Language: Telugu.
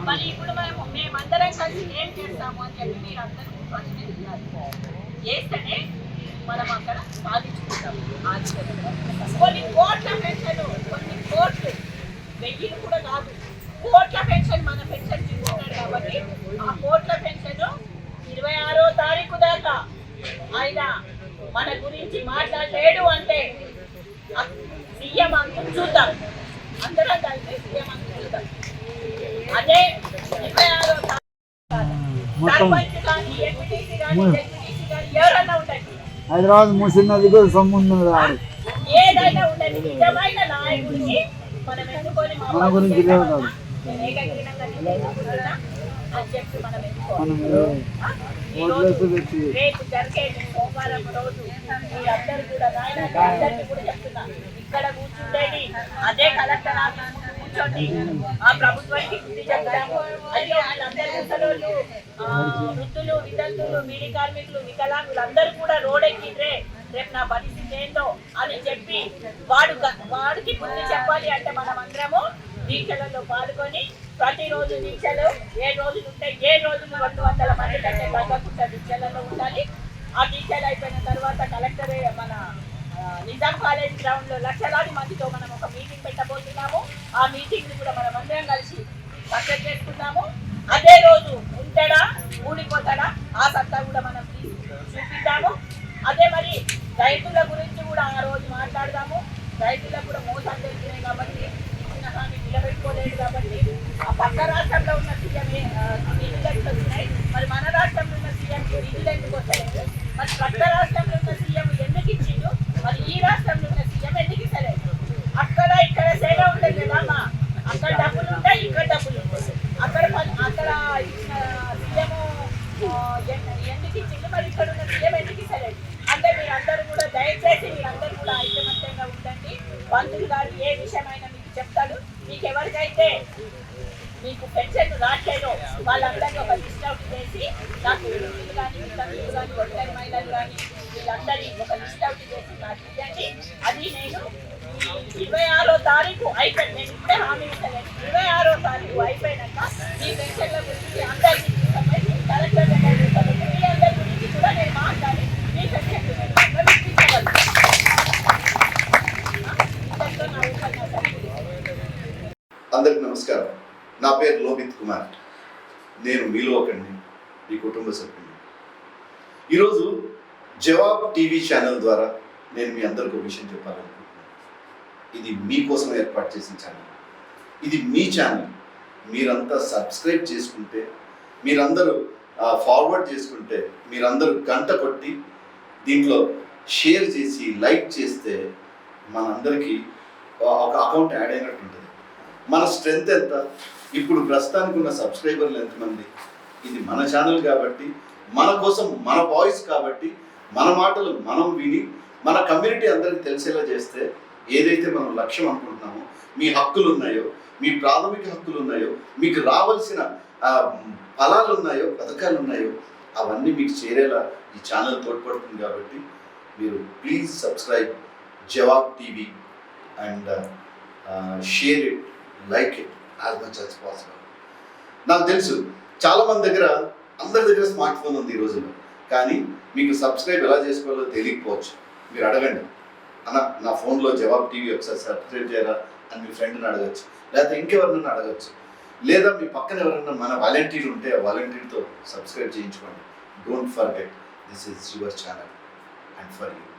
ఇప్పుడు మేము మేమందరం కలిసి ఏం చేస్తాము అని చెప్పి మీరు అందరూ ప్రశ్న వేయాలి. చేస్తేనే మనం అక్కడ సాధించుకుంటాం. కొన్ని కోట్ల పెన్షన్ కొన్ని కోట్లు వెయ్యిలు కూడా కాదు. కోట్ల పెన్షన్ మన పెన్షన్ తీసుకున్నాడు కాబట్టి ఆ కోట్ల పెన్షన్ ఇరవై ఆరో తారీఖు దాకా ఆయన మన గురించి మాట్లాడలేడు అంటే సీఎం అంతం చూద్దాం. అందరం కలిసి సీఎం అంతం చూద్దాం అదే ఇరవై ఆరో తారీఖు మొత్తం సర్పంచ్ కానీ ఎంపీటీసీ కానీ జెడ్పీటీసీ కానీ ఎవరన్నా ఉండండి హైదరాబాద్ మూసినది కూడా సంబంధం రాడు ఏదైనా ఉండండి నిజమైన నాయకుడిని మనం ఎన్నుకొని మా మన గురించి పని లేదు చేద్దామా? నేను ఏకగ్రీవంగా నిర్ణయించుకుంటున్నా అని చెప్పి మనం ఎన్నుకోవాలి. మనం ఆ? ఈ రోజు ఓట్లేసి పెట్టి రేపు జరిగే కూడా నాయన అందరికీ కూడా చెప్తున్నా. ఇక్కడ కూర్చుంటేని అదే కలెక్టర్ ఆఫీస్ కూర్చోండి ఆ ప్రభుత్వానికి బుద్ధి చెప్తాము అయ్యో వాళ్ళందరూ ముసలోళ్ళు వృద్ధులు వితంతులు మీడి కార్మికులు వికలాంగులు అందరూ కూడా రోడెక్కిండ్రే. రేపు నా పరిస్థితి ఏందో అని చెప్పి వాడు వాడికి బుద్ధి చెప్పాలి అంటే మనం అందరము దీక్షలలో పాల్గొని ప్రతిరోజు దీక్షలు ఏ రోజులు ఉంటాయి ఏ రోజులు రెండు వందల మంది కంటే తగ్గకుండా దీక్షలలో ఉండాలి. ఆ దీక్షలు అయిపోయిన తర్వాత కలెక్టర్ మన నిజాం కాలేజ్ గ్రౌండ్లో లక్షలాది మందితో మనం ఒక మీటింగ్ పెట్టబోతున్నాము. ఆ మీటింగ్ని కూడా మనం అందరం కలిసి సక్సెస్ చేసుకున్నాము అదే రోజు ఉంటాడా ఊడిపోతాడా ఆ సత్తా కూడా మనం చూపిద్దాము. అదే మరి రైతుల గురించి కూడా ఆ రోజు మాట్లాడదాము. రైతులకు కూడా మోసాలు జరిగినాయి కాబట్టి ఇచ్చిన హామీ నిలబెట్టుకోలేదు కాబట్టి ఆ పక్క రాష్ట్రంలో ఉన్న సీఎం నిధులు వచ్చినాయి మరి మన రాష్ట్రంలో ఉన్న సీఎం నిధులు ఎందుకు వస్తలేదు మరి పక్క రాష్ట్రంలో ఉన్న సీఎం ఎందుకు ఇచ్చిండు? మరి ఈ రాష్ట్రంలో ఉన్న సీఎం ఎందుకు సరే అక్కడ ఇక్కడ సేవ ఉంటుంది కదమ్మా అక్కడ డబ్బులు ఉంటాయి ఇక్కడ డబ్బులు ఉంటాయి అక్కడ అక్కడ ఇచ్చిన సీఎం ఎందుకు ఇచ్చింది మరి ఇక్కడ ఉన్న సీఎం ఎందుకు సరే అంటే మీరందరూ కూడా దయచేసి మీరందరూ కూడా ఐకమత్యంగా ఉండండి. పంతులు గారు ఏ విషయమైనా మీకు చెప్తాడు మీకు ఎవరికైతే మీకు పెన్షన్ రాట్లేదో వాళ్ళందరినీ ఒక లిస్ట్ అవుట్ చేసి నాకు వృద్ధులు కానీ వితంతులు కానీ ఒంటరి మహిళలు కానీ వీళ్ళందరి ఒక లిస్ట్ అవుట్ చేసి నాకు ఇవ్వండి అది నేను ఇరవై ఆరో తారీఖు అయిపోయింది. నేను ఇప్పుడే హామీ ఇస్తాను ఇరవై ఆరో తారీఖు అయిపోయినాక ఈ పెన్షన్ల గురించి అందరికీ కలెక్టర్ మీ అందరి గురించి కూడా నేను మాట్లాడి మీ పెన్షన్ అందరికి నమస్కారం. నా పేరు లోహిత్ కుమార్. నేను మీలో ఒకండి మీ కుటుంబ సభ్యుని ఈరోజు జవాబ్ టీవీ ఛానల్ ద్వారా నేను మీ అందరికి ఒక విషయం చెప్పాలనుకుంటున్నాను. ఇది మీకోసం ఏర్పాటు చేసిన ఛానల్. ఇది మీ ఛానల్. మీరంతా సబ్స్క్రైబ్ చేసుకుంటే మీరందరూ ఫార్వర్డ్ చేసుకుంటే మీరందరూ గంట కొట్టి దీంట్లో షేర్ చేసి లైక్ చేస్తే మనందరికీ ఒక అకౌంట్ యాడ్ అయినట్టు ఉంటుంది మన స్ట్రెంగ్త్ ఎంత? ఇప్పుడు ప్రస్తుతానికి ఉన్న సబ్స్క్రైబర్లు ఎంతమంది? ఇది మన ఛానల్ కాబట్టి మన కోసం మన వాయిస్ కాబట్టి మన మాటలు మనం విని మన కమ్యూనిటీ అందరికి తెలిసేలా చేస్తే ఏదైతే మనం లక్ష్యం అనుకుంటున్నామో మీ హక్కులు ఉన్నాయో మీ ప్రాథమిక హక్కులు ఉన్నాయో మీకు రావాల్సిన ఫలాలు ఉన్నాయో పథకాలు ఉన్నాయో అవన్నీ మీకు చేరేలా ఈ ఛానల్ తోడ్పడుతుంది కాబట్టి మీరు please subscribe Jawab TV and share it like it much as possible నాకు తెలుసు చాలామంది దగ్గర అందరి దగ్గర స్మార్ట్ ఫోన్ ఉంది ఈ రోజుల్లో. కానీ మీకు సబ్స్క్రైబ్ ఎలా చేసుకోవాలో తెలియకపోవచ్చు. మీరు అడగండి. అన్న నా ఫోన్లో జవాబ్ టీవీ ఒకసారి సబ్స్క్రైబ్ చేయరా అని మీ ఫ్రెండ్ని అడగచ్చు. లేకపోతే ఇంకెవరినైనా అడగచ్చు. లేదా మీ పక్కన ఎవరైనా మన వాలంటీర్ ఉంటే ఆ వాలంటీర్తో సబ్స్క్రైబ్ చేయించుకోండి. Don't forget this is your channel and for you